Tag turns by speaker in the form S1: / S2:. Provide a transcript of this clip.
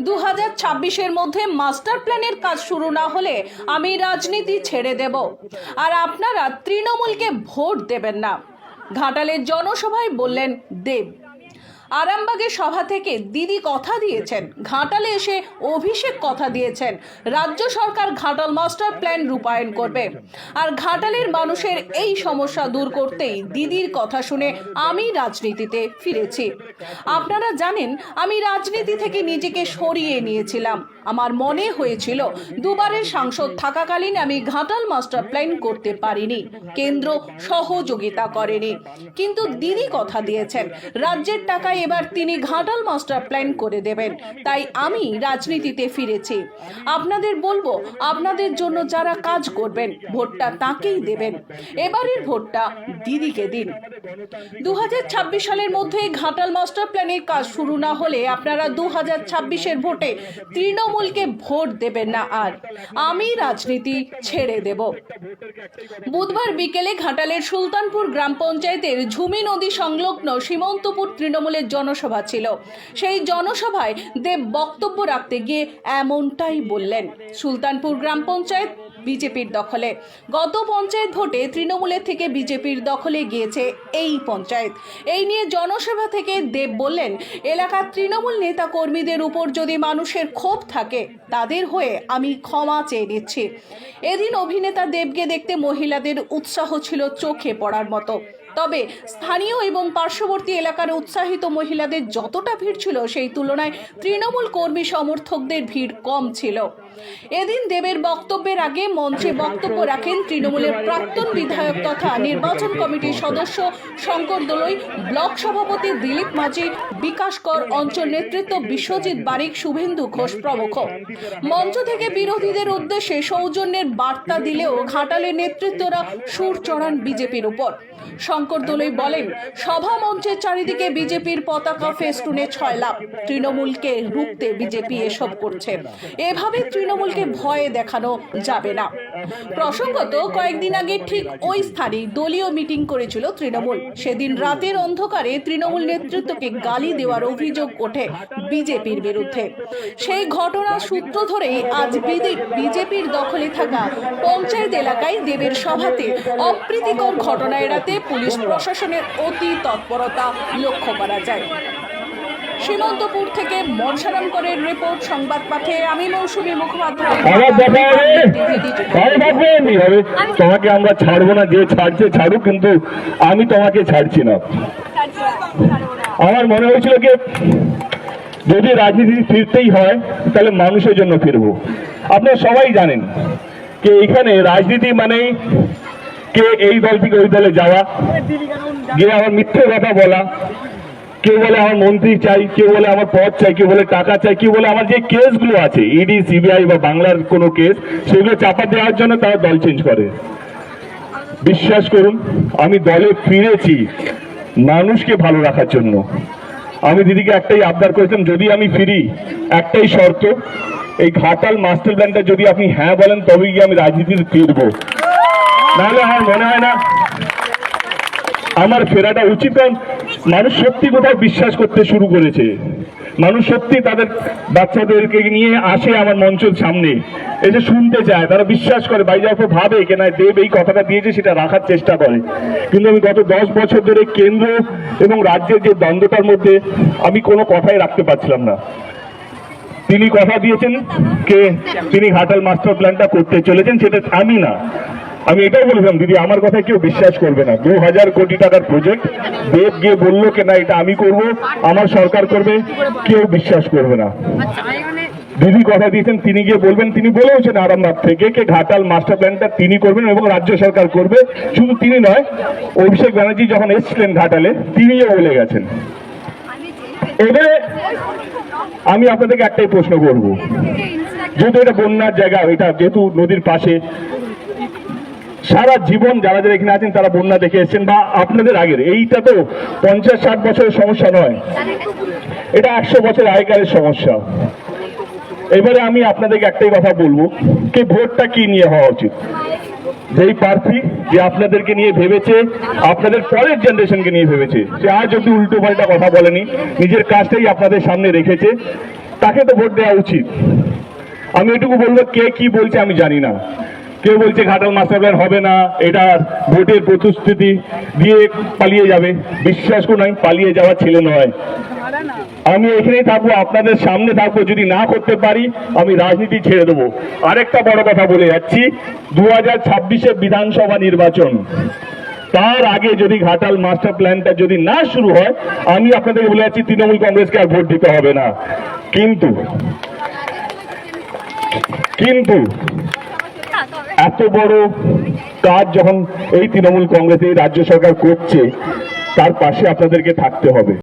S1: দু হাজার ছাব্বিশের মধ্যে মাস্টার প্ল্যানের কাজ শুরু না হলে আমি রাজনীতি ছেড়ে দেব। আর আপনারা তৃণমূলকে ভোট দেবেন না। ঘাটালের জনসভায় বললেন, দেব। আরামবাগের সভা থেকে দিদি কথা দিয়েছেন। ঘাটালে এসে অভিষেক কথা দিয়েছেন। রাজ্য সরকার ঘাটাল মাস্টার প্ল্যান রূপায়ণ করবে। আর ঘাটালের মানুষের এই সমস্যা দূর করতেই দিদির কথা শুনে আমি রাজনীতিতে ফিরেছি। আপনারা জানেন, আমি রাজনীতি থেকে নিজেকে সরিয়ে নিয়েছিলাম। আমার মনে হয়েছিল, দুবারের সাংসদ থাকাকালীন আমি ঘাটাল মাস্টার প্ল্যান করতে পারিনি। কেন্দ্র সহযোগিতা করেনি। কিন্তু দিদি কথা দিয়েছেন, রাজ্যের টাকায় এবার তিনি ঘাটাল মাস্টার প্ল্যান করে দেবেন। তাই আমি রাজনীতিতে ফিরেছি। আপনাদের বলব, আপনাদের জন্য যারা কাজ করবেন, ভোটটা তাকেই দেবেন। এবারের ভোটটা দিদিকে দিন। দু সালের মধ্যে ঘাটাল মাস্টার প্ল্যানের কাজ শুরু না হলে আপনারা দু হাজার ছাব্বিশের ভোটে তৃণমূলকে ভোট দেবেন না আর। আমি রাজনীতি ছেড়ে দেব। বুধবার বিকেলে ঘাটালের সুলতানপুর গ্রাম পঞ্চায়েতের ঝুমি নদী সংলগ্ন সীমন্তপুর তৃণমূলের জনসভা ছিল। সেই জনসভায় দেব বক্তব্য রাখতে গিয়ে এমনটাই বললেন। সুলতানপুর গ্রাম পঞ্চায়েত বিজেপির দখলে। গত পঞ্চায়েত ভোটে তৃণমূলের থেকে বিজেপির দখলে গিয়েছে এই পঞ্চায়েত। এই নিয়ে জনসভা থেকে দেব বললেন, এলাকার তৃণমূল নেতা কর্মীদের উপর যদি মানুষের ক্ষোভ থাকে, তাদের হয়ে আমি ক্ষমা চেয়ে নিচ্ছি। এদিন অভিনেতা দেবকে দেখতে মহিলাদের উৎসাহ ছিল চোখে পড়ার মতো। তবে স্থানীয় এবং পার্শ্ববর্তী এলাকার উৎসাহিত মহিলাদের যতটা ভিড় ছিল সেই তুলনায় তৃণমূল কর্মী সমর্থকদের ভিড় কম ছিল। এদিন দেবের বক্তব্যের আগে মঞ্চে বক্তব্য রাখেন তৃণমূলের প্রাক্তন বিধায়ক তথা নির্বাচন কমিটির সদস্য শঙ্কর দোলই, ব্লক সভাপতি দিলীপ মাঝি বিকাশ কর অঞ্চল নেতৃত্ব বিশ্বজিৎ বারিক, শুভেন্দু ঘোষ প্রমুখ। মঞ্চ থেকে বিরোধীদের উদ্দেশ্যে সৌজন্যের বার্তা দিলেও ঘাটালের নেতৃত্বরা সুর চড়ান বিজেপির উপর। শঙ্কর দোলই বলেন, সভা মঞ্চের চারিদিকে বিজেপির পতাকা ফেস্টুনে ছয় লাভ তৃণমূলকে রুখতে বিজেপি এসব করছে। এভাবে তৃণমূলকে ভয়ে দেখানো যাবে না। প্রসঙ্গত, কয়েকদিন আগে ঠিক ওই স্থানে দলীয় মিটিং করেছিল তৃণমূল। সেদিন রাতের অন্ধকারে তৃণমূল নেতৃত্বকে গালি দেওয়ার অভিযোগ ওঠে বিজেপির বিরুদ্ধে। সেই ঘটনার সূত্র ধরেই আজ বিজেপির দখলে থাকা পঞ্চায়েত এলাকায় দেবের সভাতে অপ্রীতিকর ঘটনা এড়াতে পুলিশ প্রশাসনের অতি তৎপরতা লক্ষ্য করা যায়। সীমন্তপুর থেকে মনসারাম করের রিপোর্ট, সংবাদ পাঠে আমি মৌসুমী মুখোপাধ্যায়।
S2: তোমাকে আমরা ছাড়বো না, যে ছাড়ছে ছাড়ুক, কিন্তু আমি তোমাকে ছাড়ছি না। আমার মনে হয়েছিল কি, যদি রাজনীতি ফিরতেই হয়, তাহলে মানুষের জন্য ফিরবো। আপনারা সবাই জানেন যে এখানে রাজনীতি মানে কে এই দল থেকে ওই দলে যাওয়া, গিয়ে আমার মিথ্যে কথা বলা কেউ বলে আমার মন্ত্রী চাই, কেউ বলে আমার পদ চাই, কেউ বলে টাকা চাই, কেউ বলে আমার যে কেসগুলো আছে ইডি সিবিআই বা বাংলার কোনো কেস, সেগুলো চাপা দেওয়ার জন্য তারা দল চেঞ্জ করে। বিশ্বাস করুন, আমি দলে ফিরেছি মানুষকে ভালো রাখার জন্য। আমি দিদিকে একটাই আবদার করেছিলাম, যদি আমি ফিরি, একটাই শর্ত, এই ঘাটাল মাস্টার প্ল্যানটা যদি আপনি হ্যাঁ বলেন, তবেই আমি রাজনীতিতে ফিরবো। নাহলে আমার মনে হয় না আমার ফেরাটা উচিত কারণ মানুষ সত্যি কোথাও বিশ্বাস করতে শুরু করেছে। মানুষ সত্যি তাদের বাচ্চাদেরকে নিয়ে আসে আমার মঞ্চের সামনে। এসে শুনতে চায়, তারা বিশ্বাস করে বাইজাপুর ভাবে কেনা, দেব এই কথাটা দিয়েছে, সেটা রাখার চেষ্টা করে। কিন্তু আমি গত দশ বছর ধরে কেন্দ্র এবং রাজ্যের যে দ্বন্দ্বতার মধ্যে আমি কোনো কথাই রাখতে পারছিলাম না। তিনি কথা দিয়েছেন, কে? তিনি ঘাটাল মাস্টার প্ল্যানটা করতে চলেছেন, সেটা আমি না। আমি এটাই বলেছিলাম দিদি আমার কথা কেউ বিশ্বাস করবে না। দু হাজার কোটি টাকার প্রজেক্ট দেব গিয়ে বলল কে না এটা আমি করব আমার সরকার করবে কেউ বিশ্বাস করবে না। দিদি কথা দিয়েছেন তিনি গিয়ে বলবেন তিনি বলেওছেন আরামবাগ থেকে কে ঘাটাল মাস্টার প্ল্যানটা তিনি করবেন এবং রাজ্য সরকার করবে। শুধু তিনি নয় অভিষেক ব্যানার্জি যখন এসছিলেন ঘাটালে তিনিও বলে গেছেন। এবারে আমি আপনাদেরকে একটাই প্রশ্ন করব। যেহেতু এটা বন্যার জায়গা এটা যেহেতু নদীর পাশে সারা জীবন যারা যারা এখানে আছেন, তারা বন্যা দেখে এসেছেন বা আপনাদের আগের, এইটা তো পঞ্চাশ ষাট বছরের সমস্যা নয়। এটা একশো বছর আগেকারের সমস্যা। এবারে আমি আপনাদেরকে একটাই কথা বলব, কি ভোটটা কি নিয়ে হওয়া উচিত? যেই প্রার্থী যে আপনাদেরকে নিয়ে ভেবেছে, আপনাদের পরের জেনারেশনকে নিয়ে ভেবেছে, সে আজ অব্দি উল্টো পাল্টা কথা বলেনি, নিজের কাজটাই আপনাদের সামনে রেখেছে, তাকে তো ভোট দেওয়া উচিত। আমি এটুকু বলব, কে কি বলছে আমি জানি না। কেউ বলছে ঘাটাল মাস্টার হবে না, এটা ভোটের প্রতিশ্রুতি দিয়ে পালিয়ে যাবে। বিশ্বাস করুন, আমি পালিয়ে যাওয়ার ছেলে নয়। আমি এখানেই থাকব, আপনাদের সামনে থাকব, যদি না করতে পারি, আমি রাজনীতি ছেড়ে দেবো। আরেকটা বড় কথা বলে যাচ্ছি দু হাজার ছাব্বিশে বিধানসভা নির্বাচন, তার আগে যদি ঘাটাল মাস্টার প্ল্যানটা যদি না শুরু হয়, আমি আপনাদেরকে বলে যাচ্ছি, তৃণমূল কংগ্রেসকে আর ভোট দিতে হবে না। কিন্তু কিন্তু এত বড় কাজ যখন এই তৃণমূল কংগ্রেস এই রাজ্য সরকার করছে, তার পাশে আপনাদেরকে থাকতে হবে।